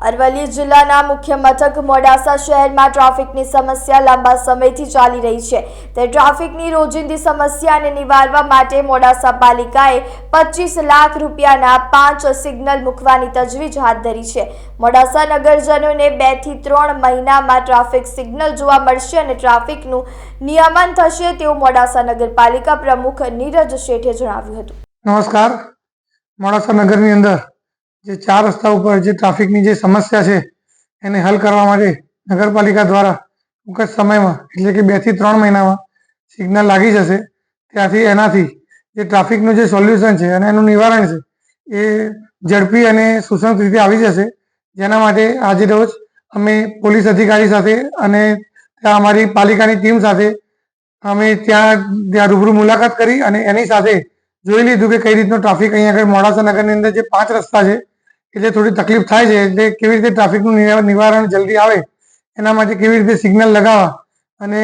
અરવલ્લી જિલ્લાના મુખ્ય મથક મોડાસા શહેરમાં ટ્રાફિકની સમસ્યા લાંબા સમયથી ચાલી રહી છે. તે ટ્રાફિકની રોજિંદી સમસ્યાને નિવારવા માટે મોડાસા પાલિકાએ પચીસ લાખ રૂપિયાના પાંચ સિગ્નલ મૂકવાની તજવીજ હાથ ધરી છે. મોડાસા નગરજનોને બેથી ત્રણ મહિનામાં ટ્રાફિક સિગ્નલ જોવા મળશે અને ટ્રાફિકનું નિયમન થશે તેવું મોડાસા નગરપાલિકા પ્રમુખ નીરજ શેઠે જણાવ્યું હતું. નમસ્કાર. મોડાસા નગરની અંદર જે ચાર રસ્તા ઉપર જે ટ્રાફિકની જે સમસ્યા છે, એને હલ કરવા માટે નગરપાલિકા દ્વારા ટૂંક જ સમયમાં, એટલે કે બેથી ત્રણ મહિનામાં સિગ્નલ લાગી જશે. ત્યાંથી એનાથી જે ટ્રાફિકનું જે સોલ્યુશન છે અને એનું નિવારણ છે, એ ઝડપી અને સુસંગત રીતે આવી જશે. જેના માટે આજે રોજ અમે પોલીસ અધિકારી સાથે અને ત્યાં અમારી પાલિકાની ટીમ સાથે અમે ત્યાં ત્યાં રૂબરૂ મુલાકાત કરી અને એની સાથે જોઈ લીધું કે કઈ રીતનો ટ્રાફિક અહીંયા આગળ મોડાસા નગરની અંદર જે પાંચ રસ્તા છે એટલે થોડી તકલીફ થાય છે એટલે કેવી રીતે ટ્રાફિકનું નિવારણ જલ્દી આવે એના માટે કેવી રીતે સિગ્નલ લગાવવા અને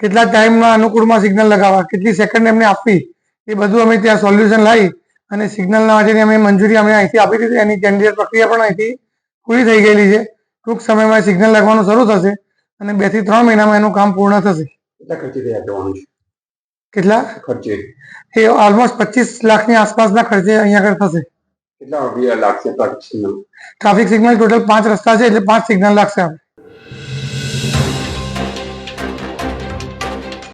કેટલા ટાઈમના અનુકૂળમાં સિગ્નલ લગાવવા કેટલી સેકન્ડ એમને આપવી એ બધું અમે ત્યાં સોલ્યુશન લાવી અને સિગ્નલના માટેની અમે મંજૂરી અમે અહીંથી આપી દીધી. એની ટેન્ડર પ્રક્રિયા પણ અહીંથી પૂરી થઈ ગયેલી છે. ટૂંક સમયમાં સિગ્નલ લગવાનું શરૂ થશે અને બેથી ત્રણ મહિનામાં એનું કામ પૂર્ણ થશે. કેટલા ખર્ચે એ ઓલમોસ્ટ પચીસ લાખની આસપાસના ખર્ચે અહીંયા આગળ થશે. કેટલા લાગશે? Traffic signal traffic signal total પાંચ રસ્તા છે, એટલે પાંચ સિગ્નલ લાગશે આપણે